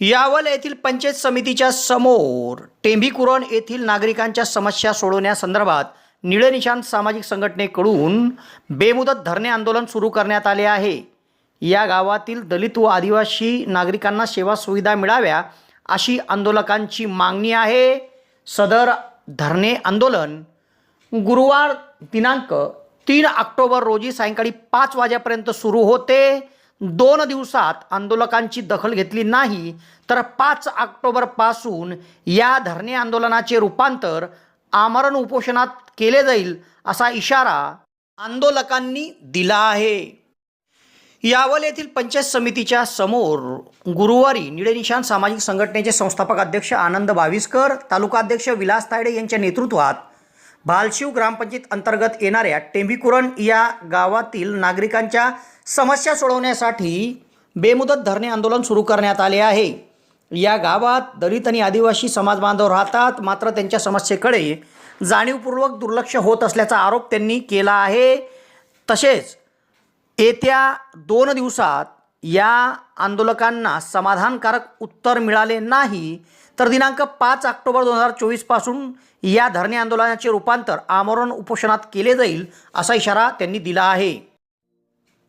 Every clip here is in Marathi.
यावल येथील पंचायत समितीच्या समोर टेंभीकुरण येथील नागरिकांच्या समस्या सोडवण्यासंदर्भात निळनिशान सामाजिक संघटनेकडून बेमुदत धरणे आंदोलन सुरू करण्यात आले आहे. या गावातील दलित व आदिवासी नागरिकांना सेवा सुविधा मिळाव्या अशी आंदोलकांची मागणी आहे. सदर धरणे आंदोलन गुरुवार दिनांक तीन ऑक्टोबर रोजी सायंकाळी पाच वाजेपर्यंत सुरू होते. दोन दिवसात आंदोलकांची दखल घेतली नाही तर पाच ऑक्टोबरपासून या धरणे आंदोलनाचे रूपांतर आमरण उपोषणात केले जाईल असा इशारा आंदोलकांनी दिला आहे. यावल येथील पंचायत समितीच्या समोर गुरुवारी निळे सामाजिक संघटनेचे संस्थापक अध्यक्ष आनंद बाविस्कर तालुकाध्यक्ष विलास तायडे यांच्या नेतृत्वात भालशिव ग्रामपंचायत अंतर्गत येणाऱ्या टेंभीकुरण या गावातील नागरिकांच्या समस्या सोडवण्यासाठी बेमुदत धरणे आंदोलन सुरू करण्यात आले आहे. या गावात दलित आणि आदिवासी समाज बांधव राहतात. मात्र त्यांच्या समस्येकडे जाणीवपूर्वक दुर्लक्ष होत असल्याचा आरोप त्यांनी केला आहे. तसेच येत्या दोन दिवसात या आंदोलकांना समाधानकारक उत्तर मिळाले नाही तर दिनांक पाच ऑक्टोबर दोन हजार चोवीसपासून या धरणे आंदोलनाचे रूपांतर आमरण उपोषणात केले जाईल असा इशारा त्यांनी दिला आहे.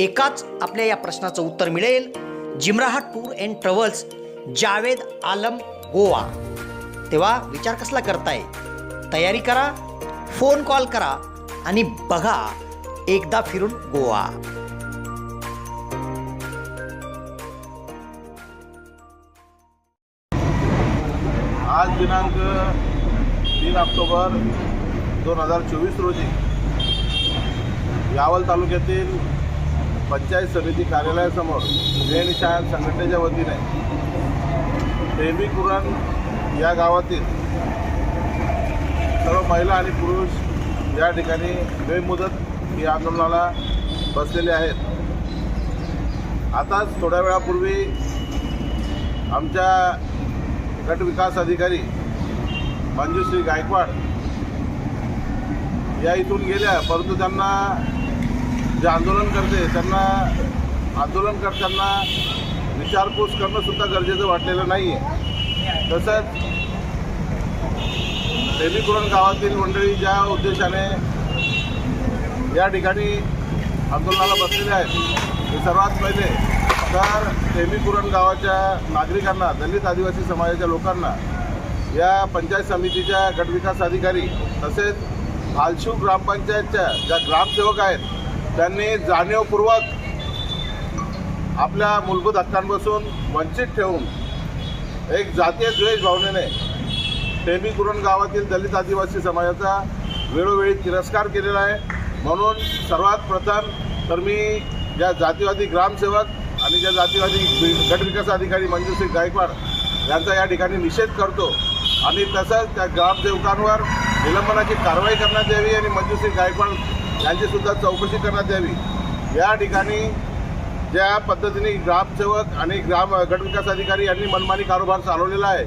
एकाच आपल्या या प्रश्नाचं उत्तर मिळेल. जिमराह tour and travels Javed Alam Goa. तेव्हा विचार कसला करताय? तयारी करा फोन कॉल करा आणि बघा एकदा फिरून गोवा. आज दिनांक तीन ऑक्टोबर दोन हजार चोवीस रोजी यावल तालुक्यातील पंचायत समिती कार्यालयासमोर जयनिशान संघटनेच्या वतीने टेंबी कुरण या गावातील सर्व महिला आणि पुरुष या ठिकाणी बेमुदत या आंदोलनाला बसलेले आहेत. आताच थोड्या वेळापूर्वी आमच्या गटविकास अधिकारी मंजुश्री गायकवाड या इथून गेल्या परंतु त्यांना जे आंदोलन करते त्यांना आंदोलन करताना विचारपूस करणंसुद्धा गरजेचं वाटलेलं नाही आहे तसंच देवीपुरण गावातील मंडळी ज्या उद्देशाने या ठिकाणी आंदोलनाला बसलेले आहेत ते सर्वात पहिले. तर देवीपुरण गावाच्या नागरिकांना दलित आदिवासी समाजाच्या लोकांना या पंचायत समितीच्या गटविकास अधिकारी तसेच भालशिव ग्रामपंचायतच्या ज्या ग्रामसेवक आहेत त्यांनी जाणीवपूर्वक आपल्या मूलभूत हक्कांपासून वंचित ठेवून एक जातीय द्वेष भावनेने टेमीकुरण गावातील दलित आदिवासी समाजाचा वेळोवेळी तिरस्कार केलेला आहे. म्हणून सर्वात प्रथम तर मी ज्या जातीवादी ग्रामसेवक आणि ज्या जातीवादी गटविकास अधिकारी मंजुश्री गायकवाड यांचा या ठिकाणी निषेध करतो आणि तसंच त्या ग्रामसेवकांवर निलंबनाची कारवाई करण्यात यावी आणि मंजूसिंग गायकवाड यांचीसुद्धा चौकशी करण्यात यावी. या ठिकाणी ज्या पद्धतीने ग्रामसेवक आणि ग्राम गटविकास अधिकारी यांनी मनमानी कारोबार चालवलेला आहे.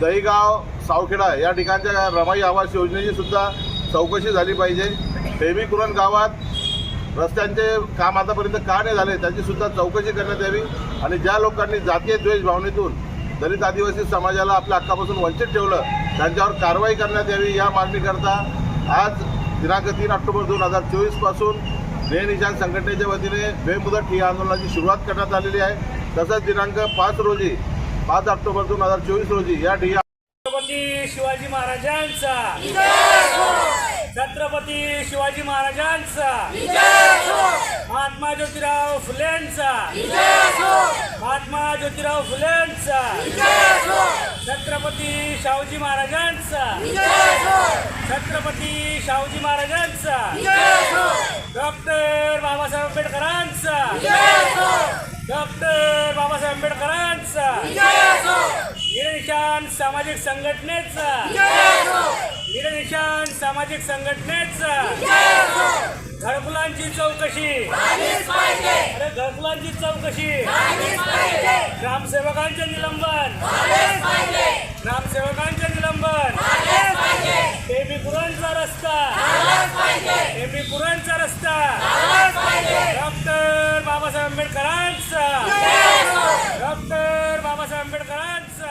दहीगाव सावखेडा या ठिकाणच्या रमाई आवास योजनेची सुद्धा चौकशी झाली पाहिजे. देवीकुरण गावात रस्त्यांचे काम आतापर्यंत का नाही झाले त्याची सुद्धा चौकशी करण्यात यावी. आणि ज्या लोकांनी जातीय द्वेष भावनेतून दलित आदिवासी समाजाला आपल्या हक्कापासून वंचित ठेवलं त्यांच्यावर कारवाई करण्यात यावी या मागणीकरता आज दिनांक तीन ऑक्टोबर दोन हजार चोवीसपासून ने निशान संघटनेच्या वतीने बेमुदत ठिय्या आंदोलनाची सुरुवात करण्यात आलेली आहे. तसंच दिनांक पाच रोजी पाच ऑक्टोबर दोन हजार चोवीस रोजी या ठिय्या छत्रपती शिवाजी महाराजांचा छत्रपती शिवाजी महाराजांचा. महात्मा ज्योतिराव फुलेंचा. महात्मा ज्योतिराव फुलेंचा. छत्रपती शाहूजी महाराजांचा. छत्रपती शाहूजी महाराजांचा. डॉक्टर बाबासाहेब आंबेडकरांचा. डॉक्टर बाबासाहेब आंबेडकरांचा. निळेनिशाण निशान सामाजिक संघटनेचा. सामाजिक संघटनेचा. घरकुलांची चौकशी. अरे घरकुलांची चौकशी. ग्रामसेवकांचे निलंबन ग्रामसेवकांचे निलंबन बेबी पुरांचा रस्ता बेबी पुरांचा रस्ता डॉक्टर बाबासाहेब आंबेडकरांचा डॉक्टर बाबासाहेब आंबेडकरांचा